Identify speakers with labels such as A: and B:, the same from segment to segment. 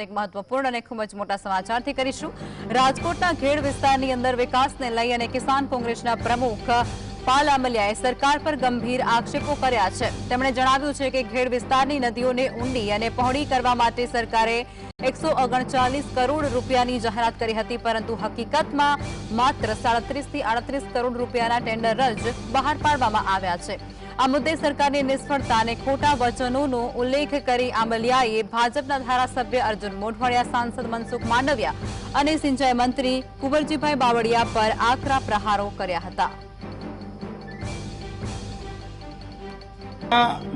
A: એક મહત્વપૂર્ણ અને ખૂબ જ મોટા સમાચારથી કરીશું. રાજકોટના ખેડ વિસ્તારની અંદર વિકાસને લઈ અને કિસાન કોંગ્રેસના પ્રમુખ પાલ આમલિયાએ સરકાર પર ગંભીર આક્ષેપો કર્યા છે. તેમણે જણાવ્યું છે કે ઘેડ વિસ્તારની નદીઓને ઊંડી અને પહોળી કરવા માટે સરકારે એકસો કરોડ રૂપિયાની જાહેરાત કરી હતી, પરંતુ હકીકતમાં માત્ર સાડત્રીસથી આડત્રીસ કરોડ રૂપિયાના ટેન્ડર જ બહાર પાડવામાં આવ્યા છે. આ મુદ્દે સરકારની નિષ્ફળતા અને ખોટા વચનોનો ઉલ્લેખ કરી આંબલિયાએ ભાજપના ધારાસભ્ય અર્જુન મોઢવાડિયા, સાંસદ મનસુખ માંડવિયા અને સિંચાઈ મંત્રી કુંવરજીભાઈ બાવળિયા પર આકરા પ્રહારો કર્યા હતા.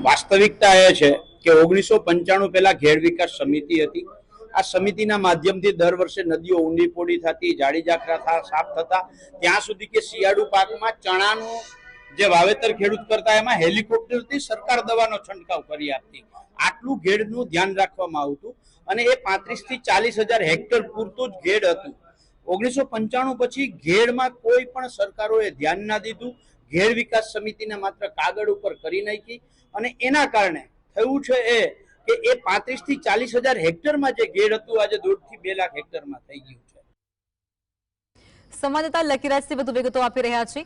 B: વાસ્તવિકતા એ છે કે ઓગણીસો પંચાણું પહેલા ઘેર વિકાસ સમિતિ હતી. આ સમિતિના માધ્યમથી દર વર્ષે નદીઓ ઊંડી પોડી થતી જાડી જાખરા સાફ થતા, ત્યાં સુધી કે શિયાળુ પાકમાં ચણાનું જે વાવેતર ખેડૂત કરતા એમાં હેલિકોપ્ટરથી સરકાર દવાનો છંટકાવ કરી આપતી. આટલું ઘેડનું ધ્યાન રાખવામાં આવતું અને એ પાંત્રીસથી ચાલીસ હજાર હેક્ટર પૂરતું જ ઘેડ હતું. ઓગણીસો પંચાણું પછી ઘેડમાં કોઈ પણ સરકારોએ ધ્યાન ના દીધું. ઘેડ વિકાસ સમિતિને માત્ર કાગળ ઉપર કરી નાખી અને એના કારણે થયું છે એ કે એ પાંત્રીસથી ચાલીસ હજાર હેક્ટરમાં જે ઘેડ હતું, આજે દોઢથી બે લાખ હેક્ટરમાં થઈ ગયું છે.
A: સંવાદદાતા લકીરાજથી વધુ વિગતો આપી રહ્યા છે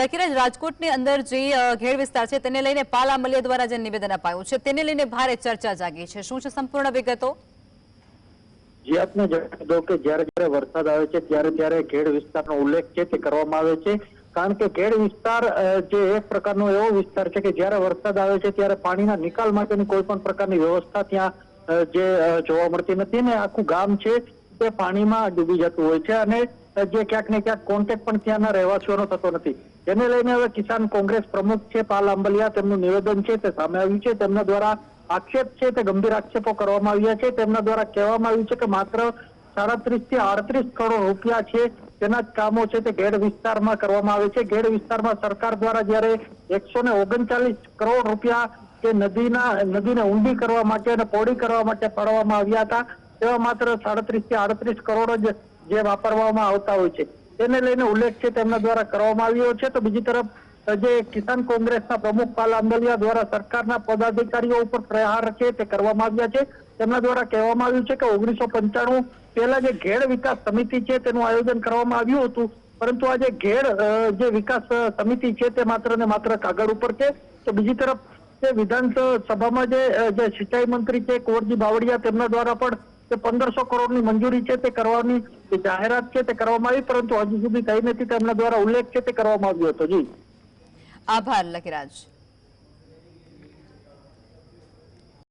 A: લકીરાજ, રાજકોટની અંદર જે ઘેડ વિસ્તાર છે તેને લઈને પાલ અમલિયા દ્વારા જે નિવેદન અપાયું છે તેને લઈને ભારે ચર્ચા જાગી છે. શું છે સંપૂર્ણ વિગતો?
C: જે આપને જણાવી દો કે જ્યારે જ્યારે વરસાદ આવે છે ત્યારે ત્યારે ઘેડ વિસ્તારનો ઉલ્લેખ છે તે કરવામાં આવે છે. કારણ કે ખેડ વિસ્તાર જે એક પ્રકારનો એવો વિસ્તાર છે કે જ્યારે વરસાદ આવે છે ત્યારે પાણીના નિકાલ માટેની કોઈ પણ પ્રકારની વ્યવસ્થા ત્યાં જે જોવા મળતી નથી ને આખું ગામ છે તે પાણીમાં ડૂબી જતું હોય છે અને જે ક્યાંક ને ક્યાંક કોન્ટેક્ટ પણ ત્યાંના રહેવાસીઓનો થતો નથી. એને લઈને હવે કિસાન કોંગ્રેસ પ્રમુખ છે પાલ આંબલિયા, તેમનું નિવેદન છે તે સામે આવ્યું છે. તેમના દ્વારા આક્ષેપ છે તે ગંભીર આક્ષેપો કરવામાં આવ્યા છે. તેમના દ્વારા કહેવામાં આવ્યું છે કે માત્ર સાડત્રીસથી આડત્રીસ કરોડ રૂપિયા છે તેના જ કામો છે તે ઘેડ વિસ્તારમાં કરવામાં આવે છે. ઘેડ વિસ્તારમાં સરકાર દ્વારા જયારે એકસો ને ઓગણચાલીસ કરોડ રૂપિયા કે નદીના, નદીને ઊંડી કરવા માટે અને પોડી કરવા માટે ફાળવવામાં આવ્યા હતા, તેવા માત્ર સાડત્રીસથી આડત્રીસ કરોડ જ જે વાપરવામાં આવતા હોય છે. તેને લઈને ઉલ્લેખ છે તેમના દ્વારા કરવામાં આવ્યો છે. તો બીજી તરફ, જે કિસાન કોંગ્રેસના પ્રમુખ પાલ આંબલિયા દ્વારા સરકારના પદાધિકારીઓ ઉપર પ્રહાર છે તે કરવામાં આવ્યા છે. તેમના દ્વારા કહેવામાં આવ્યું છે કે ઓગણીસો પંચાણું પહેલા જે ઘેડ વિકાસ સમિતિ છે તેનું આયોજન કરવામાં આવ્યું હતું. પરંતુ આ જે ઘેડ જે વિકાસ સમિતિ છે તે માત્ર ને માત્ર કાગળ ઉપર છે. તો બીજી તરફ વિધાનસભામાં જે જે સિંચાઈ મંત્રી છે કુંવરજી બાવળિયા તેમના દ્વારા પણ તે પંદરસો કરોડની મંજૂરી છે તે કરવાની જાહેરાત છે તે કરવામાં આવી, પરંતુ હજુ સુધી કઈ નથી. તેમના દ્વારા ઉલ્લેખ છે તે કરવામાં આવ્યો હતો. જી.
A: આભાર લકીરાજ